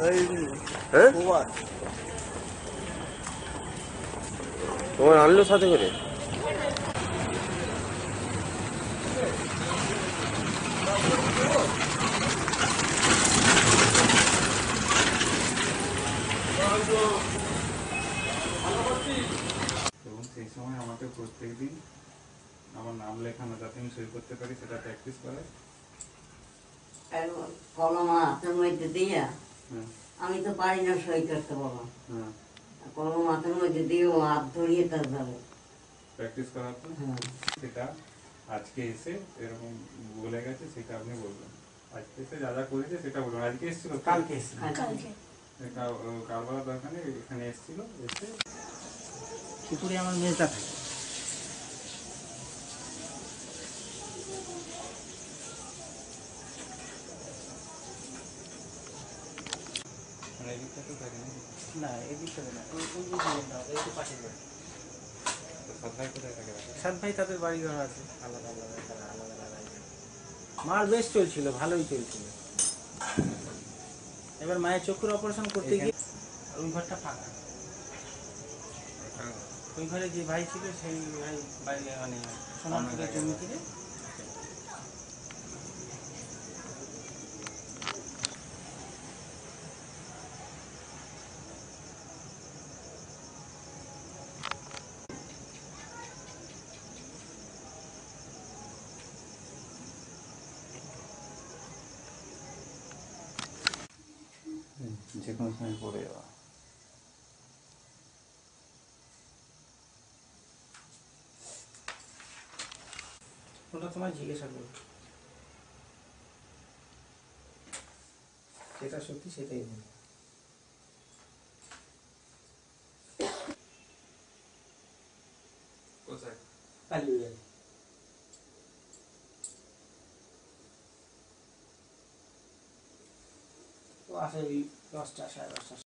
হ্যাঁ তোমার আনলো সাথে করে এবং সেই সময় আমাকে প্রত্যেক দিন আমার নাম লেখানো যাতে আমি সই করতে পারি সেটা প্র্যাকটিস করে। কলম হাতের মধ্যে দিয়া আমি তো পারি না সই করতে বলো হ্যাঁ। কলম হাতের মধ্যে দিয়ে ও হাত ধরিয়ে তার যাবে প্র্যাকটিস করার পর? হ্যাঁ। সেটা আজকে এসে এরকম বলে গেছে সেটা আপনি বলবেন। আজকে এসে যা যা করেছে সেটা বলবেন। আজকে এসেছিল? কালকে এসে কালকে। এ কাল কাল দরকার নেই এখানে এসেছিল এসে পুকুরে আমার মেজদা থাকে মানে এদিকটা তো থাকে নাকি? না এদিক না ওই ওই না এই তো পাশের বাড়ি। তো সবাই কোথায় থাকে? রাখা? সাত ভাই তাদের বাড়ি ঘর আছে। আলাদা আলাদা তারা আলাদা আলাদা মার বেশ চলছিল ভালোই চলছিল। এবার মায়ের চক্ষুর অপারেশন করতে গিয়ে ওই ঘরটা ফাঁকা। ওই ঘরে যে ভাই ছিল সেই ভাই বাইরে মানে সোনারপুরের জমি থেকে যে কোনো সময় পড়ে যাওয়া ওটা তোমার জিজ্ঞাসা করব যেটা সত্যি সেটাই বলব কোথায় আসে ওই দশটা সাড়ে দশটা